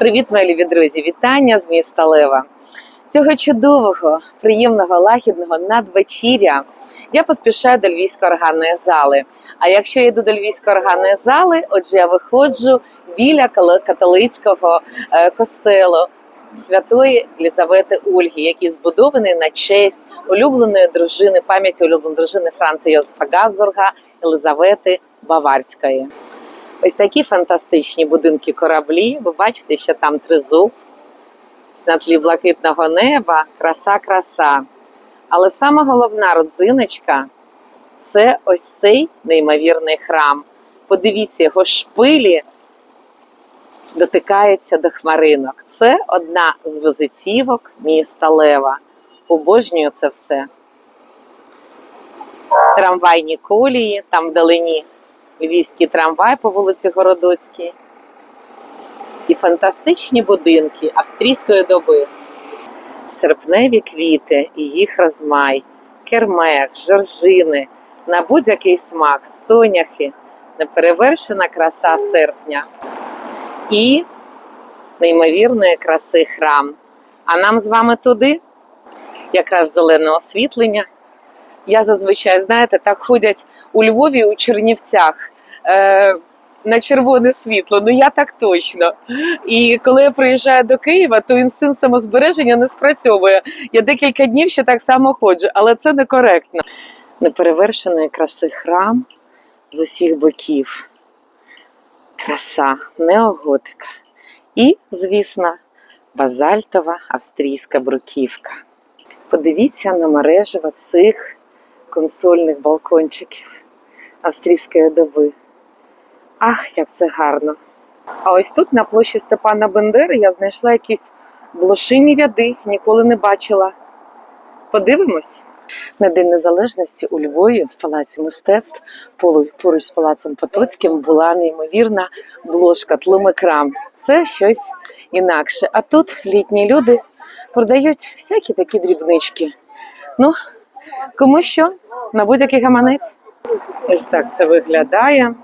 Привіт, мої любі друзі! Вітання з міста Лева. Цього чудового, приємного, лагідного надвечіря я поспішаю до Львівської органної зали. А якщо я йду до Львівської органної зали, отже, я виходжу біля католицького е, костелу святої Єлизавети Ольги, який збудований на честь улюбленої дружини, пам'яті улюбленої дружини Франца Йозефа Габзурга Єлизавети Баварської. Ось такі фантастичні будинки кораблі. Ви бачите, що там тризуб на тлі блакитного неба, краса, краса. Але сама головна родзиночка це ось цей неймовірний храм. Подивіться, його шпилі дотикаються до хмаринок. Це одна з визитівок міста Лева. Обожнюю це все. Трамвайні колії, там вдалині львівський трамвай по вулиці Городоцькій. І фантастичні будинки австрійської доби. Серпневі квіти і їх розмай, кермек, жоржини, на будь-який смак, соняхи, неперевершена краса серпня і неймовірної краси храм. А нам з вами туди якраз зелене освітлення. Я зазвичай, знаєте, так ходять у Львові у Чернівцях е, на червоне світло. Ну я так точно. І коли я приїжджаю до Києва, то інстинкт самозбереження не спрацьовує. Я декілька днів ще так само ходжу, але це некоректно. Неперевершеної краси храм з усіх боків. Краса, неоготика. І, звісно, базальтова австрійська бруківка. Подивіться на мережево цих консольних балкончиків австрійської доби. Ах, як це гарно! А ось тут, на площі Степана Бендери, я знайшла якісь блошині ряди, ніколи не бачила. Подивимось. На День Незалежності у Львові в Палаці мистецтв поруч з Палацом Потоцьким була неймовірна бложка тлумекрам. Це щось інакше. А тут літні люди продають всякі такі дрібнички. Ну, кому що? На будь-який гаманець. Ось так це виглядає.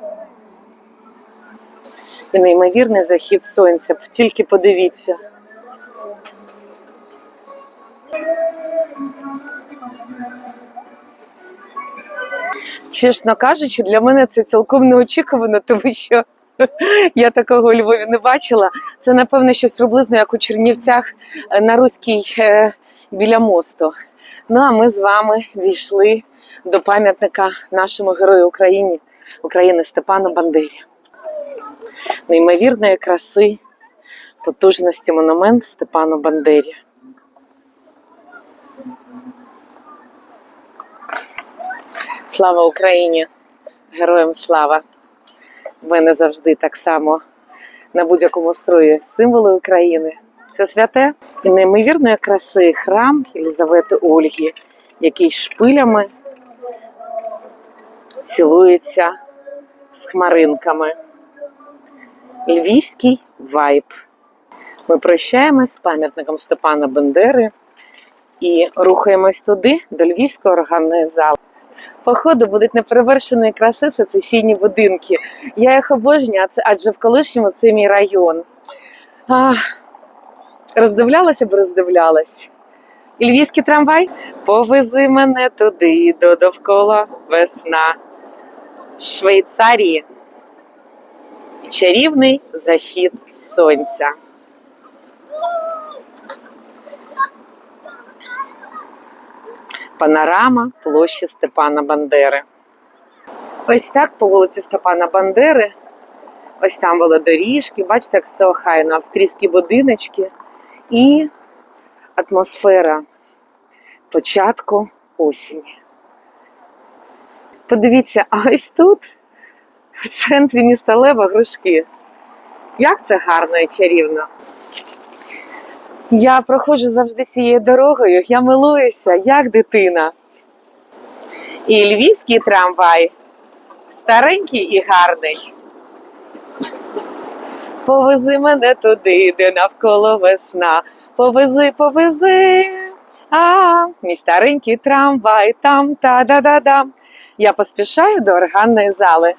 І неймовірний захід сонця. Тільки подивіться. Чесно кажучи, для мене це цілком неочікувано, тому що я такого у Львові не бачила. Це, напевно, щось приблизно як у Чернівцях е, на Руській е, біля мосту. Ну а ми з вами дійшли до пам'ятника нашому герою України, України Степану Бандері. Неймовірної краси, потужності монумент Степану Бандері. Слава Україні! Героям слава! В мене завжди так само на будь-якому строї символи України. Це святе і неймовірної краси храм Єлизавети Ольги, який шпилями цілується з хмаринками. Львівський вайб. Ми прощаємось з пам'ятником Степана Бендери і рухаємось туди, до Львівської органної зали. Походу будуть неперевершеної краси сецесійні будинки. Я їх обожнюю, адже в колишньому це мій район. А, роздивлялася б роздивлялась. І львівський трамвай повези мене туди, до довкола весна. Швейцарії. Чарівний захід сонця. Панорама площі Степана Бандери. Ось так по вулиці Степана Бандери. Ось там велодоріжки. Бачите, як все охайно, австрійські будиночки і атмосфера початку осені. Подивіться, а ось тут, в центрі міста Лева, грушки. Як це гарно і чарівно. Я проходжу завжди цією дорогою, я милуюся, як дитина. І львівський трамвай старенький і гарний. Повези мене туди, де навколо весна. Повези, повези. А, мій старенький трамвай, там та да да дам Я поспішаю до органної зали.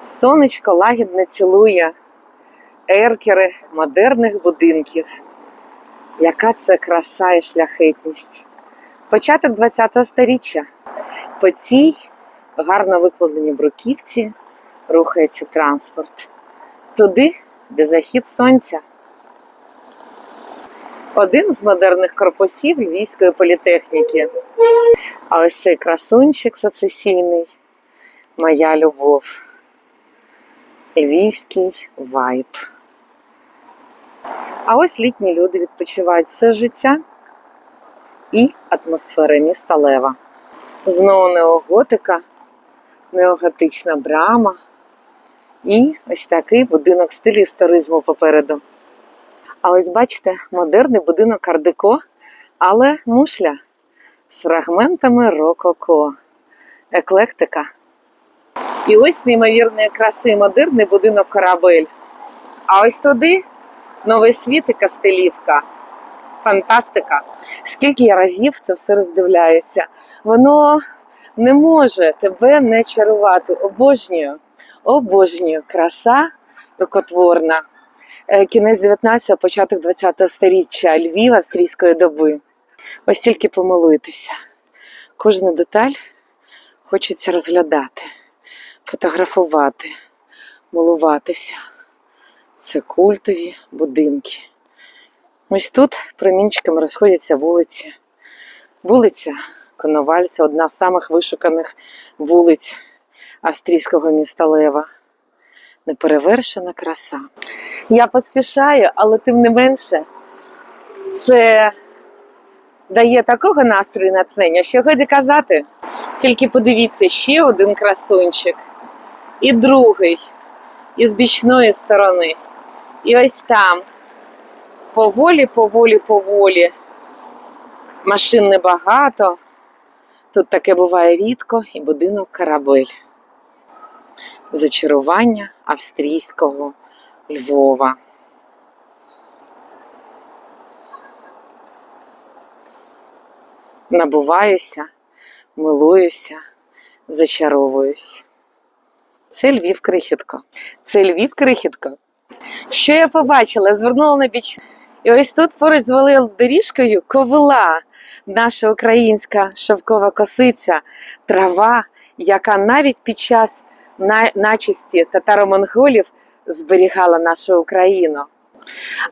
Сонечко лагідно цілує еркери модерних будинків. Яка це краса і шляхетність. Початок 20-го сторіччя. По цій гарно викладеній бруківці рухається транспорт. Туди, де захід сонця. Один з модерних корпусів Львівської політехніки. А ось цей красунчик сецесійний. Моя любов. Львівський вайб. А ось літні люди відпочивають все життя і атмосфера міста Лева. Знову неоготика, неоготична брама і ось такий будинок в стилі історизму попереду. А ось бачите, модерний будинок ардеко, але мушля з фрагментами рококо, еклектика. І ось неймовірної краси модерний будинок корабель. А ось туди новий світ і Кастелівка. Фантастика. Скільки я разів це все роздивляюся. Воно не може тебе не чарувати. Обожнюю, обожнюю. Краса рукотворна. Е, Кінець 19-го, початок 20-го сторіччя Львів австрійської доби. Ось тільки помилуйтеся. Кожну деталь хочеться розглядати, фотографувати, милуватися. Це культові будинки. Ось тут промінчиками розходяться вулиці. Вулиця Коновальця одна з самих вишуканих вулиць австрійського міста Лева. Неперевершена краса. Я поспішаю, але тим не менше, це дає такого настрою натхнення, що годі казати. Тільки подивіться, ще один красунчик, і другий, і з бічної сторони. І ось там поволі, поволі, поволі. Машин небагато. Тут таке буває рідко, і будинок корабель. Зачарування австрійського Львова. Набуваюся, милуюся, зачаровуюсь. Це Львів крихітко. Це Львів крихітко. Що я побачила? Звернула на біч. І ось тут поруч з великою доріжкою ковила наша українська шовкова косиця, трава, яка навіть під час начисті татаро-монголів зберігала нашу Україну.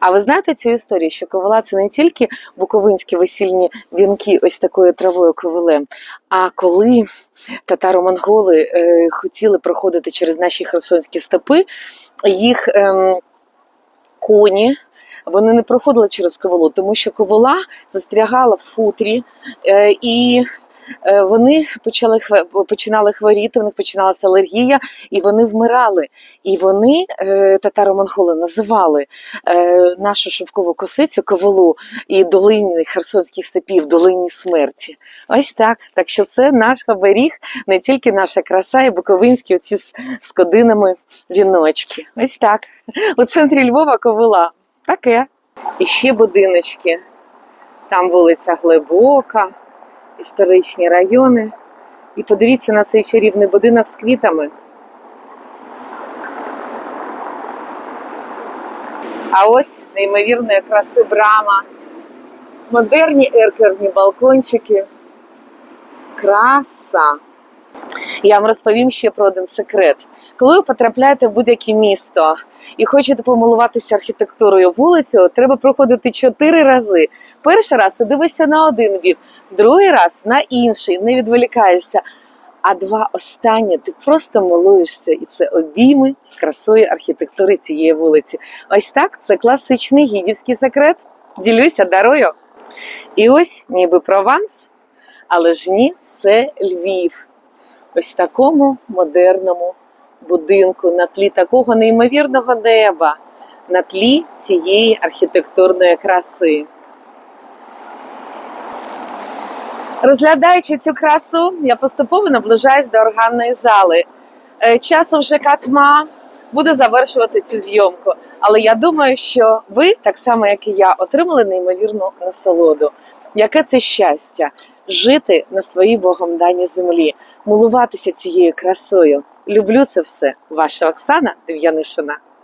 А ви знаєте цю історію, що ковила це не тільки буковинські весільні вінки ось такою травою ковилем, а коли татаро-монголи е, хотіли проходити через наші херсонські степи, їх ем, коні. Вони не проходили через ковилу, тому що ковила застрягала в футрі, е, і е, вони почали починали хворіти, у них починалася алергія, і вони вмирали. І вони, е, татаро-монголи, називали е, нашу шовкову косицю ковилу і долині херсонських степів, долині смерті. Ось так. Так що це наш оберіг, не тільки наша краса, і буковинські оці з кодинами віночки. Ось так. У центрі Львова ковила. Таке. І ще будиночки. Там вулиця Глибока, історичні райони. І подивіться на цей чарівний будинок з квітами. А ось неймовірної краси брама, модерні еркерні балкончики. Краса. Я вам розповім ще про один секрет. Коли ви потрапляєте в будь-яке місто і хочете помилуватися архітектурою вулицею, треба проходити чотири рази. Перший раз ти дивишся на один бік, другий раз на інший, не відволікаєшся. А два останні ти просто милуєшся, і це обійми з красою архітектури цієї вулиці. Ось так це класичний гідівський секрет. Ділюся, дарую. І ось ніби Прованс, але ж ні, це Львів. Ось такому модерному будинку, на тлі такого неймовірного неба, на тлі цієї архітектурної краси. Розглядаючи цю красу, я поступово наближаюсь до органної зали. Е, Часом вже катма буду завершувати цю зйомку. Але я думаю, що ви, так само як і я, отримали неймовірну насолоду. Яке це щастя жити на своїй Богом даній землі, милуватися цією красою. Люблю це все. Ваша Оксана Дев'янишина.